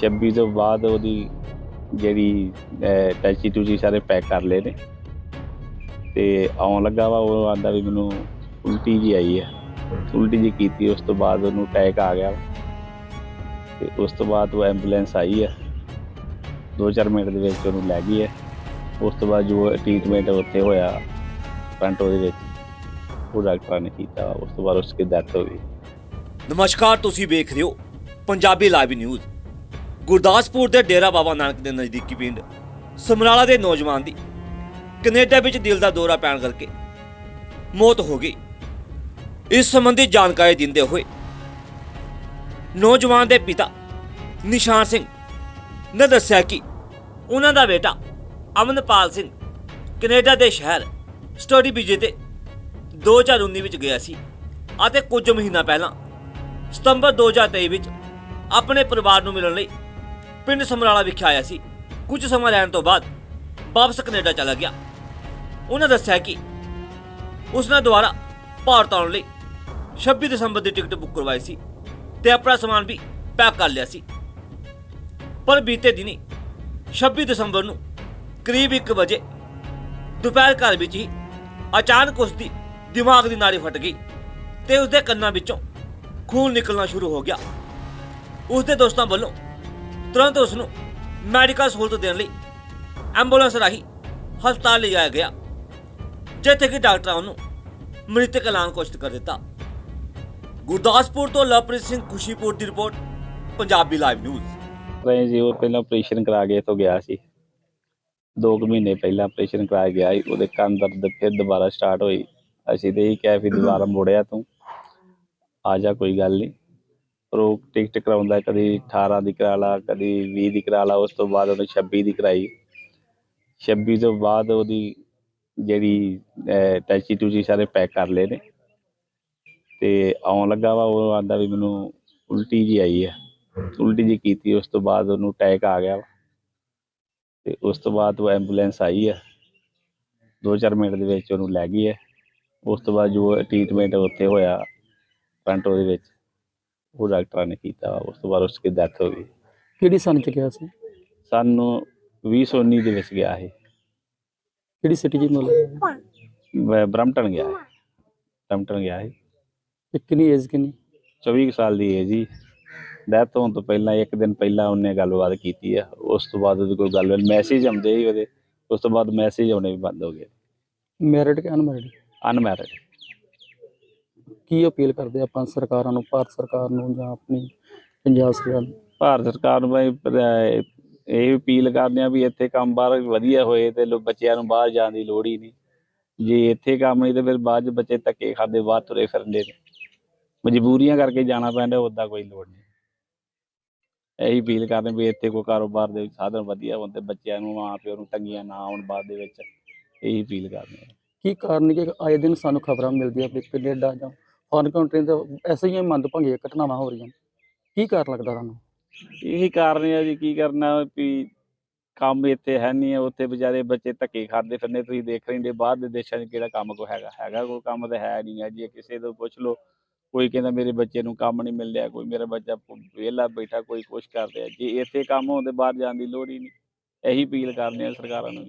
26 ਤੋਂ ਬਾਅਦ ਉਹਦੀ ਜਿਹੜੀ ਟੈਚੀ ਟੂਚੀ ਸਾਰੇ ਪੈਕ ਕਰ ਲਏ ਨੇ। ਤੇ ਆਉਣ ਲੱਗਾ ਵਾ, ਉਹ ਆਂਦਾ ਵੀ ਮੈਨੂੰ ਉਲਟੀ ਜੀ ਆਈ ਹੈ ਉਲਟੀ ਜੀ ਕੀਤੀ, ਉਸ ਤੋਂ ਬਾਅਦ ਉਹਨੂੰ ਅਟੈਕ ਆ ਗਿਆ। ਵਾ। ਤੇ ਉਸ ਤੋਂ ਬਾਅਦ ਉਹ ਐਂਬੂਲੈਂਸ ਆਈ ਹੈ 2-4 ਮਿੰਟ ਦੇ ਵਿੱਚ ਉਹਨੂੰ ਲੈ ਗਈ ਹੈ ਉਸ ਤੋਂ ਬਾਅਦ ਜੋ ਟ੍ਰੀਟਮੈਂਟ ਉੱਥੇ ਹੋਇਆ ਫਰੰਟ ਦੇ ਵਿੱਚ, ਉਹ ਡਾਕਟਰਾਂ ਨੇ ਕੀਤਾ ਉਸ ਤੋਂ ਬਾਅਦ ਉਸकी ਡੈਥ ਹੋ ਗਈ। ਨਮਸਕਾਰ, ਤੁਸੀਂ ਵੇਖ ਰਹੇ ਹੋ ਪੰਜਾਬੀ ਲਾਈਵ ਨਿਊਜ਼ ਗੁਰਦਾਸਪੁਰ ਦੇ ਡੇਰਾ ਬਾਬਾ ਨਾਨਕ ਦੇ ਨਜ਼ਦੀਕੀ ਪਿੰਡ ਸਮਰਾਲਾ ਦੇ ਨੌਜਵਾਨ ਦੀ ਕੈਨੇਡਾ ਵਿੱਚ ਦਿਲ ਦਾ ਦੌਰਾ ਪੈਣ ਕਰਕੇ ਮੌਤ ਹੋ ਗਈ। ਇਸ ਸੰਬੰਧੀ ਜਾਣਕਾਰੀ ਦਿੰਦੇ ਹੋਏ ਨੌਜਵਾਨ ਦੇ ਪਿਤਾ ਨਿਸ਼ਾਨ ਸਿੰਘ ਨੇ ਦੱਸਿਆ ਕਿ ਉਹਨਾਂ ਦਾ ਬੇਟਾ ਅਮਨਪਾਲ ਸਿੰਘ ਕੈਨੇਡਾ ਦੇ ਸ਼ਹਿਰ ਸਟੱਡੀ ਵਿਜੇ ਤੇ 2019 ਵਿੱਚ ਗਿਆ ਸੀ ਅਤੇ ਕੁਝ ਮਹੀਨਾ ਪਹਿਲਾਂ ਸਤੰਬਰ 2023 ਵਿੱਚ ਆਪਣੇ ਪਰਿਵਾਰ ਨੂੰ ਮਿਲਣ ਲਈ ਪਿੰਡ ਸਮਰਾਲਾ ਵਿਖੇ ਆਇਆ ਸੀ। ਕੁਝ ਸਮਾਂ ਰਹਿਣ ਤੋਂ ਬਾਅਦ ਵਾਪਸ ਕੈਨੇਡਾ ਚਲਾ ਗਿਆ। ਉਹਨਾਂ ਦੱਸਿਆ ਕਿ ਉਸਨੇ ਦੁਬਾਰਾ ਭਾਰਤ ਆਉਣ ਲਈ 26 ਦਸੰਬਰ ਦੀ ਟਿਕਟ ਬੁੱਕ ਕਰਵਾਈ ਸੀ ਤੇ ਆਪਣਾ ਸਮਾਨ ਵੀ ਪੈਕ ਕਰ ਲਿਆ ਸੀ। ਪਰ ਬੀਤੇ ਦਿਨੀ 26 ਦਸੰਬਰ ਨੂੰ ਕਰੀਬ 1 ਵਜੇ ਦੁਪਹਿਰ ਘਰ ਵਿੱਚ ਹੀ ਅਚਾਨਕ ਉਸ ਦੀ ਦਿਮਾਗ ਦੀ ਨਾੜੀ ਫਟ ਗਈ ਤੇ ਉਸਦੇ ਕੰਨਾਂ ਵਿੱਚੋਂ ਖੂਨ ਨਿਕਲਣਾ ਸ਼ੁਰੂ ਹੋ ਗਿਆ। ਉਸਦੇ ਦੋਸਤਾਂ ਵੱਲੋਂ ਤੁਰੰਤ ਉਸ ਨੂੰ ਮੈਡੀਕਲ ਸਹੂਲਤ ਦੇਣ ਲਈ ਐਂਬੂਲੈਂਸ ਰਾਹੀਂ ਹਸਪਤਾਲ ਲਿਜਾਇਆ ਗਿਆ, ਜਿੱਥੇ ਕਿ ਡਾਕਟਰਾਂ ਉਹਨੂੰ ਮ੍ਰਿਤਕ ਐਲਾਨ ਘੋਸ਼ਿਤ ਕਰ ਦਿੱਤਾ। ਗੁਰਦਾਸਪੁਰ ਤੋਂ ਲਵਪ੍ਰੀਤ ਸਿੰਘ ਖੁਸ਼ੀਪੁਰ ਦੀ ਰਿਪੋਰਟ, ਪੰਜਾਬੀ ਲਾਈਵ ਨਿਊਜ਼। ਰਹੇ ਜੀ, ਉਹ ਪਹਿਲਾਂ ਆਪਰੇਸ਼ਨ ਕਰਾ ਕੇ ਇੱਥੋਂ ਗਿਆ ਸੀ। 2 ਮਹੀਨੇ ਪਹਿਲਾਂ ਆਪਰੇਸ਼ਨ ਕਰਾ ਗਿਆ ਸੀ, ਉਹਦੇ ਕੰਨ ਦਰਦ ਫਿਰ ਦੁਬਾਰਾ ਸਟਾਰਟ ਹੋਈ ਅਸੀਂ ਤੇ ਇਹ ਕਿਹਾ ਵੀ ਦੁਬਾਰਾ ਮੋੜਿਆ ਤੂੰ। ਆ ਜਾ, ਕੋਈ ਗੱਲ ਨਹੀਂ ਪਰ ਉਹ ਟਿਕਟ ਕਰਾਉਂਦਾ, ਕਦੀ 18 ਦੀ ਕਰਾ ਲਾ, ਕਦੀ 20 ਦੀ ਕਰਾ ਲਾ, ਉਸ ਤੋਂ ਬਾਅਦ ਉਹਨੇ 26 ਦੀ ਕਰਾਈ। 26 ਤੋਂ ਬਾਅਦ ਉਹਦੀ ਜਿਹੜੀ ਟੈਚੀ ਟੂਚੀ ਸਾਰੇ ਪੈਕ ਕਰ ਲਏ ਨੇ। ਤੇ ਆਉਣ ਲੱਗਾ ਵਾ, ਉਹ ਆਂਦਾ ਵੀ ਮੈਨੂੰ ਉਲਟੀ ਜੀ ਆਈ ਹੈ ਉਲਟੀ ਜੀ ਕੀਤੀ, ਉਸ ਤੋਂ ਬਾਅਦ ਉਹਨੂੰ ਅਟੈਕ ਆ ਗਿਆ ਵਾ। ਤੇ ਉਸ ਤੋਂ ਬਾਅਦ ਉਹ ਐਂਬੂਲੈਂਸ ਆਈ ਆ। 2-4 ਮਿੰਟ ਦੇ ਵਿੱਚ ਉਹਨੂੰ ਲੈ ਗਈ ਹੈ ਉਸ ਤੋਂ ਬਾਅਦ ਜੋ ਟ੍ਰੀਟਮੈਂਟ ਉੱਥੇ ਹੋਇਆ ਫਰੰਟ ਦੇ ਵਿੱਚ। ਉਹ ਡਾਕਟਰਾਂ ਨੇ ਕੀਤਾ। ਉਸ ਤੋਂ ਬਾਅਦ ਉਸकी ਡੈਥ ਹੋ ਗਈ। ਕਿਹੜੀ ਸਨ ਚ ਗਿਆ ਸੀ? ਸਾਨੂੰ 2019 ਦੇ ਵਿੱਚ ਗਿਆ ਇਹ। ਕਿਹੜੀ ਸਿਟੀ ਜੀ ਮਤਲਬ ਬ- ਬਰਮਟਨ ਗਿਆ ਇਹ। ਬਰਮਟਨ ਗਿਆ ਤੇ ਕਿੰਨੀ ਏਜ ਕਿੰਨੀ? 24 ਕੁ ਸਾਲ ਦੀ ਹੈ ਜੀ। ਡੈਥ ਹੋਣ ਤੋਂ ਪਹਿਲਾਂ ਇੱਕ ਦਿਨ ਪਹਿਲਾਂ ਉਹਨੇ ਗੱਲਬਾਤ ਕੀਤੀ ਆ। ਉਸ ਤੋਂ ਬਾਅਦ ਉਹਦੀ ਕੋਈ ਗੱਲ ਮੈਸੇਜ ਆਉਂਦੇ ਸੀ ਉਹਦੇ। ਉਸ ਤੋਂ ਬਾਅਦ ਮੈਸੇਜ ਆਉਣੇ ਵੀ ਬੰਦ ਹੋ ਗਏ। ਮੈਰਿਡ ਕਿ ਅਨਮੈਰਿਡ ਅਨਮੈਰਿਡ ਕੀ ਅਪੀਲ ਕਰਦੇ ਆਪਾਂ ਸਰਕਾਰਾਂ ਨੂੰ ਭਾਰਤ ਸਰਕਾਰ ਨੂੰ ਜਾਂ ਆਪਣੀ ਪੰਜਾਬ ਸਰਕਾਰ ਨੂੰ? ਭਾਰਤ ਸਰਕਾਰ ਨੂੰ ਬਈ ਇਹ ਅਪੀਲ ਕਰਦੇ ਆ ਵੀ ਇੱਥੇ ਕੰਮ ਬਾਹਰ ਵਧੀਆ ਹੋਏ ਤੇ ਲੋ ਬੱਚਿਆਂ ਨੂੰ ਬਾਹਰ ਜਾਣ ਦੀ ਲੋੜ ਹੀ ਨਹੀਂ। ਜੇ ਇੱਥੇ ਕੰਮ ਨਹੀਂ ਤੇ ਫਿਰ ਬਾਅਦ ਚ ਬੱਚੇ ਧੱਕੇ ਖਾਂਦੇ ਬਾਹਰ ਤੁਰੇ ਫਿਰਦੇ ਨੇ। ਮਜਬੂਰੀਆਂ ਕਰਕੇ ਜਾਣਾ ਪੈਂਦਾ ਉਦਾਂ ਕੋਈ ਲੋੜ ਨਹੀਂ। ਇਹੀ ਅਪੀਲ ਕਰਦੇ ਵੀ ਇੱਥੇ ਕੋਈ ਕਾਰੋਬਾਰ ਦੇ ਸਾਧਨ ਵਧੀਆ ਹੋਣ ਤੇ ਬੱਚਿਆਂ ਨੂੰ ਮਾਂ ਪਿਓ ਨੂੰ ਤੰਗੀਆਂ ਨਾ ਆਉਣ ਬਾਅਦ ਦੇ ਵਿੱਚ। ਇਹੀ ਅਪੀਲ ਕਰਦੇ ਆ। ਕੀ ਕਾਰਨ ਕਿ ਆਏ ਦਿਨ ਸਾਨੂੰ ਖਬਰਾਂ ਮਿਲਦੀਆਂ ਵੀ ਕੈਨੇਡਾ ਜਾਂ ਫੋਰਨ ਕੰਟਰੀ ਦਾ ਐਸੇ ਹੀ ਮੰਦਭੰਗੀਆਂ ਘਟਨਾਵਾਂ ਹੋ ਰਹੀਆਂ ਕੀ ਕਾਰਨ ਲੱਗਦਾ ਤੁਹਾਨੂੰ? ਇਹੀ ਕਾਰਨ ਹੈ ਜੀ, ਕੀ ਕਰਨਾ ਵੀ ਕੰਮ ਇੱਥੇ ਹੈ ਨਹੀਂ ਹੈ ਉੱਥੇ ਵਿਚਾਰੇ ਬੱਚੇ ਧੱਕੇ ਖਾਂਦੇ ਫਿਰਦੇ, ਤੁਸੀਂ ਦੇਖ ਰਹੇ ਹੋ ਬਾਹਰ ਦੇ ਦੇਸ਼ਾਂ 'ਚ ਕਿਹੜਾ ਕੰਮ ਕੋ ਹੈਗਾ ਹੈਗਾ ਕੋਈ ਕੰਮ ਤਾਂ ਹੈ ਨਹੀਂ ਹੈ ਜੇ, ਕਿਸੇ ਤੋਂ ਪੁੱਛ ਲਓ, ਕੋਈ ਕਹਿੰਦਾ ਮੇਰੇ ਬੱਚੇ ਨੂੰ ਕੰਮ ਨਹੀਂ ਮਿਲ ਰਿਹਾ, ਕੋਈ ਮੇਰਾ ਬੱਚਾ ਵਿਹਲਾ ਬੈਠਾ, ਕੋਈ ਕੁਛ ਕਰ ਰਿਹਾ, ਜੇ ਇੱਥੇ ਕੰਮ ਹੋਣ ਤੇ ਬਾਹਰ ਜਾਣ ਦੀ ਲੋੜ ਹੀ ਨਹੀਂ, ਇਹੀ ਅਪੀਲ ਕਰਦੇ ਆ ਸਰਕਾਰਾਂ ਨੂੰ।